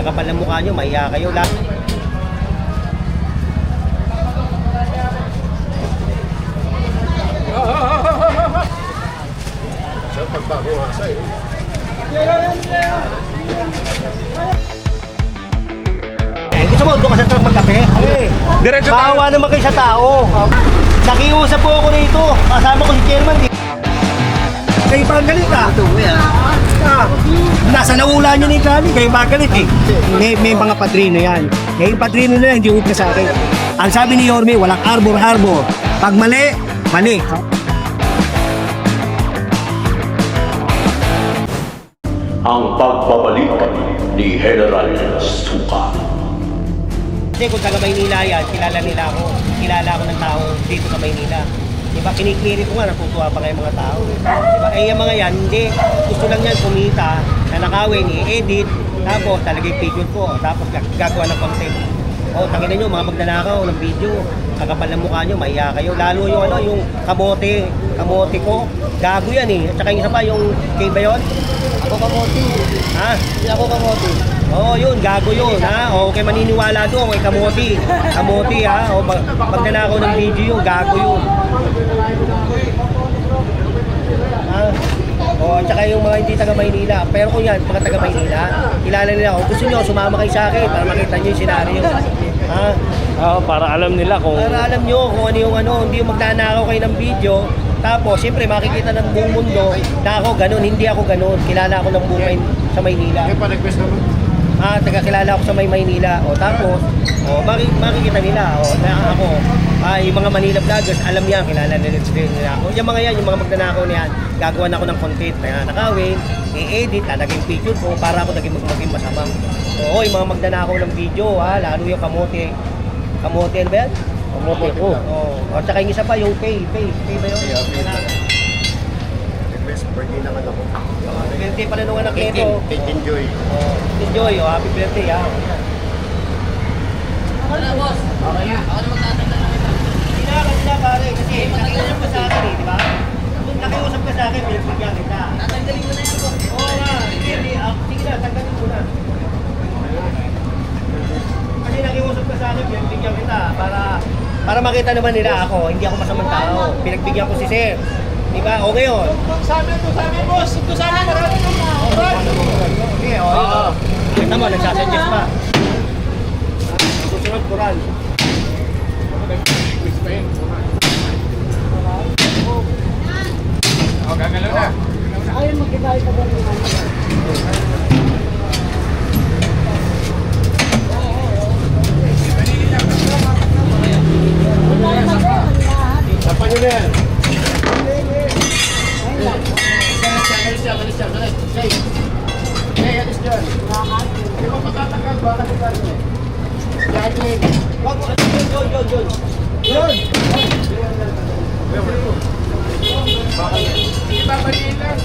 Kakapal ng mukha nyo, mahiya kayo. Lahat. Sa pagbago nga sa. Eh, gusto mo, doon ka sa truck magkape? Eh, Diretso Bawa naman kayo sa tao. Nakiusap po ako rito. Kasama ko si Chairman. Kayo pa ang galit ah. Ah, nasa naula niya ni Kali, kayo ba galit eh? May, may mga padrino yan. Kaya yung padrino na yan, hindi upna sa akin. Ang sabi ni Yorme, walang arbor-arbor. Pag mali, mali. ang pagbabalik ni General Suka. Kasi kung taga Maynila yan, kilala nila ako. Kilala ako ng tao dito sa Maynila. Diba, kiniklear ko nga, natutuwa pa kayo mga tao. Diba, eh yung mga yan, hindi. Gusto lang yan kumita, nanakawin, i-edit, tapos talagay picture ko, tapos gag- gagawa ng content. O, tangin nyo, mga magnanakaw ng video, kakapal ng mukha nyo, mahiya kayo. Lalo yung ano, yung kamote, kamote ko, gago yan eh. At saka yung isa pa, yung kay ba yun? Ako kamote. Ha? Hindi ako kamote. Oo, oh, yun, gago yun, ha? O, okay, maniniwala doon, kay kamote. Kamote, ha? O, pag, pag nanakaw ng video yun, gago yun. Ha? O, at saka yung mga hindi taga Maynila. Pero kung yan, mga taga Maynila, kilala nila ako. Gusto nyo, sumama kayo sa akin para makita nyo yung senaryo. Ha? Oo, para alam nila kung Para alam nyo kung ano yung ano, hindi yung magnanakaw kayo ng video. Tapos, siyempre, makikita ng buong mundo na ako ganun, hindi ako ganun. Kilala ako ng buong sa Maynila. May pa-request naman. Ah, taga-kilala ako sa may Maynila. O, tapos, o, maki- makikita nila, o, na ako, ah, yung mga Manila vloggers, alam niya, kilala nila din nila ako. Yung mga yan, yung mga magnanakaw na yan, gagawa ako ng content na nakawin, i-edit, lalagay yung picture ko para ako naging maging masama. Oo, yung mga magnanakaw ng video, ha, lalo yung kamote. Kamote, ano ba yan? kamote ko. Oo. O, tsaka yung isa pa, yung pay, pay, pay ba yun? Yeah, pay. Request birthday ng anak ko. Birthday pala nung anak nito. 18, 18 Joy. Oh, enjoy, oh, happy birthday, ha. Hindi na, kasi na pare, kasi nakiusap ka sa akin eh, di ba? Nakiusap ka sa akin, pinagbigyan kita. Tatanggalin mo na yan, boss. Oo nga, sige, di, ah, sige na, tanggalin mo na. Kasi nakiusap ka sa akin, pinagbigyan kita para para makita naman nila ako, hindi ako masamang tao. Pinagbigyan ko si Sir. Di ba? O ngayon. Sabi ko, sabi boss, ito sabi marami ng mga Sige, o, yun, o. Kita mo, nagsasuggest pa. Susunod, Coral. Yun. Oh, gagalaw na. Tapan Pre.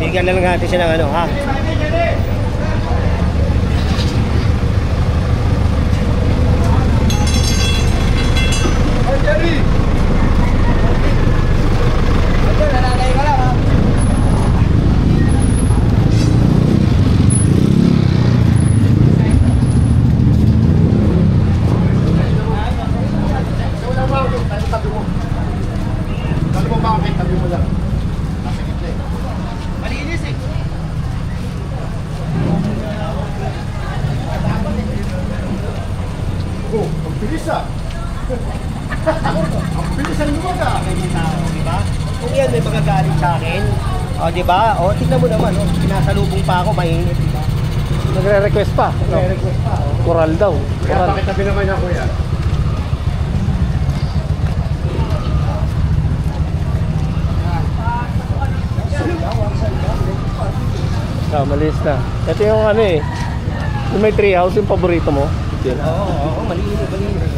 Bigyan na lang natin siya ng ano, ha? O di ba? O tingnan mo naman, o, pinasalubong pa ako, mainit, di ba? Nagre-request pa. No? May-request pa, o. Coral daw. Kaya Coral. pakitabi naman niya kuya. Ah, malis na. Ito yung ano eh. Yung may tree house, yung paborito mo. Oo, oo, oo, malinis, malinis.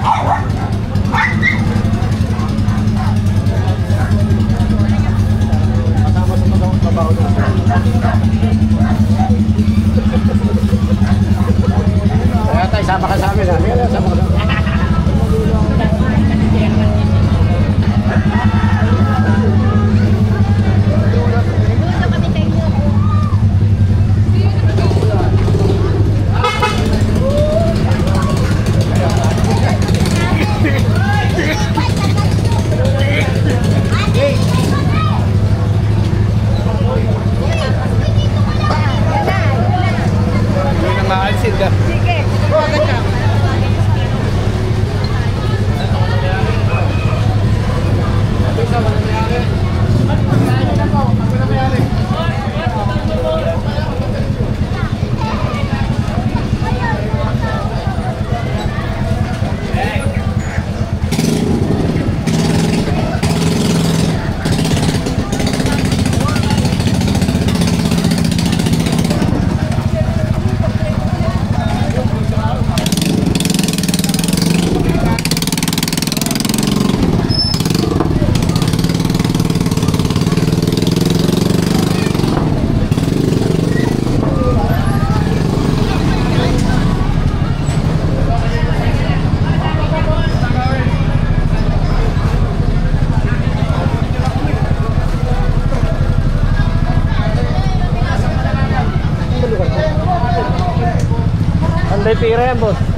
May Kaya tayo, sama ka sa amin ha. Sama ka sa amin. Pira yan, boss.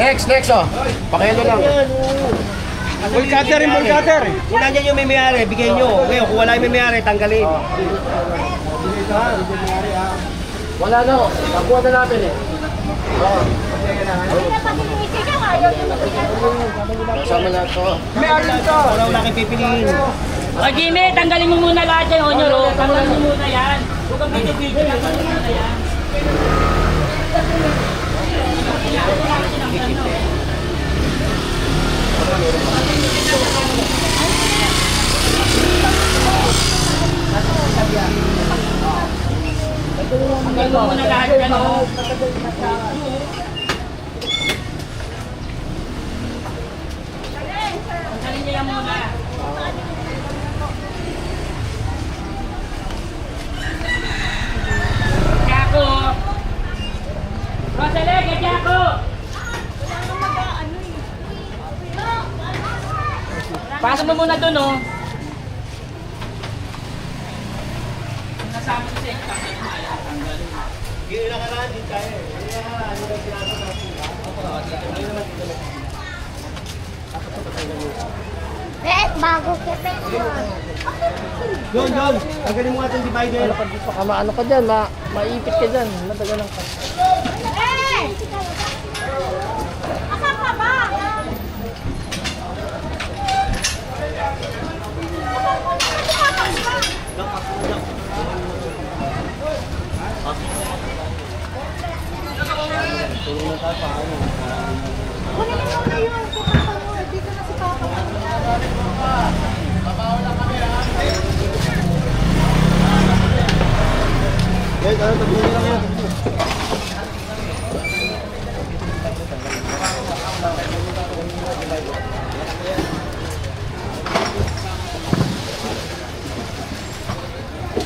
Next, next oh. Pakilo lang. Full cutter rin, full cutter. Kung nandiyan yung may mayari, bigay nyo. Ngayon, kung wala yung may mayari, tanggalin. Wala na oh. Nakuha na natin eh. Kasama na ito. May alin to. Wala wala kang pipiliin. O Jimmy, tanggalin mo muna lahat yan, Onyor. oh. Tanggalin mo muna yan. Huwag kang video-video, tanggalin mo muna yan. Tanggalin mo muna lahat yan, oh. Tanggalin niyo yan muna. Mo muna dun, oh. Nasabi ko sa inyo, tanggalin mo, ayaw tanggalin. Hindi na nakaraan, din tayo. Hindi na hindi na sinabi natin. Hindi naman dito na. Bet, bago kita. John, John, tanggalin mo nga itong divider. Baka maano ka dyan, ma maipit ka dyan. Matagal ka. Eh! Kunin mo na yun. Pupapa mo. Dito na si Papa. Guys, ano, tagbuli lang yan.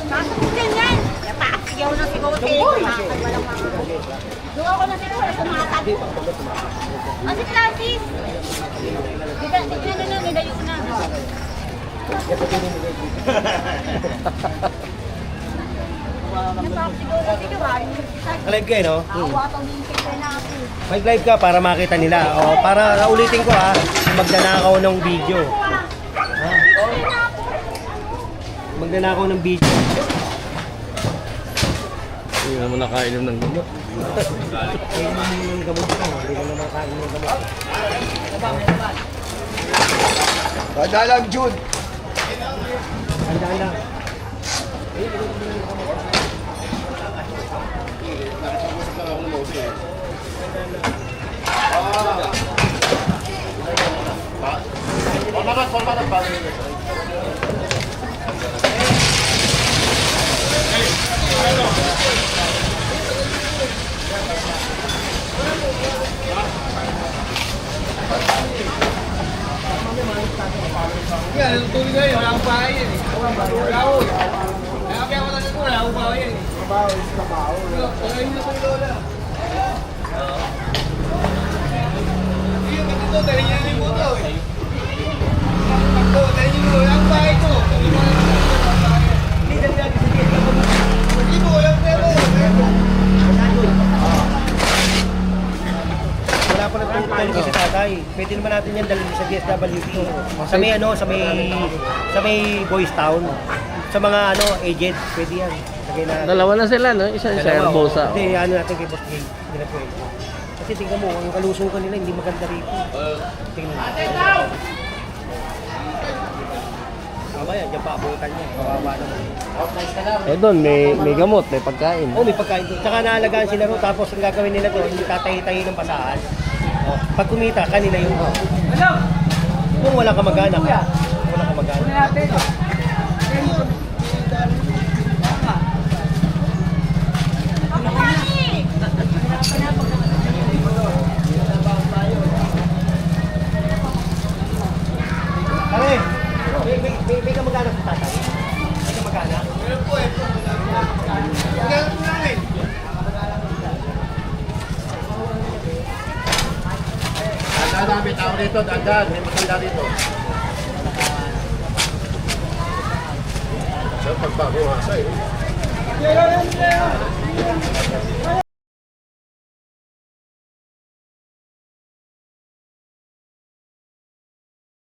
Pasok mo ganyan. Napakasigaw na sigaw sa iyo. Makakal walang mga. Doon ako na sigaw. Sumakad. O si Francis. Dito, na na. Nilayo na. Napakasigaw na? Live kayo, no? Ako. Mag-live ka para makita nila. O, para ulitin ko ha, magnanakaw ng video. Ha? Magnanakaw ng video. Hindi naman nakainom ng gamot. Mo yung gamot ko. Hindi ko naman kain ng gamot. Padalang Jude. Handaan lang. Format, format ang bago. Yan, tuloy na yun. Wala akong bahay yan eh. Wala ako. Kaya wala na wala akong bahay yan eh. Kabaho is kabaho. Wala yun yung lola. Hindi yung moto eh. Ako, dahil niya yung ang bahay ko. Hindi, dali natin sa tiyan. Hindi mo, walang pero. Wala pa na talaga sa tatay. Pwede naman natin yan dalhin sa DSWD. Sa may ano, sa may sa may Boys Town. Sa mga ano, agent, pwede yan. Lagay na. Dalawa na sila, no? Isa sa Dalawa, Herbosa. oh. Hindi, ano natin kay Boss Gay. Hindi na pwede. Kasi tingnan mo, ang kalusugan nila hindi maganda rito. Tingnan mo. Tama yan, dyan pa abutan niya. Kawawa naman. Eh doon, may, may gamot, may pagkain. Oh, may pagkain doon. Tsaka naalagaan sila ro. Tapos ang gagawin nila doon, hindi tatahi-tahi ng basahan. Oh, pag kumita, kanila yung... Ano? Kung wala ka mag-anak, wala ka mag-anak. May, may, may, may kamag-anak sa tatay? May kamag-anak? Meron po eh. Ganun po namin. Dandan na, may tao dito, dandan. May matanda dito. Sa pagbago nga sa'yo.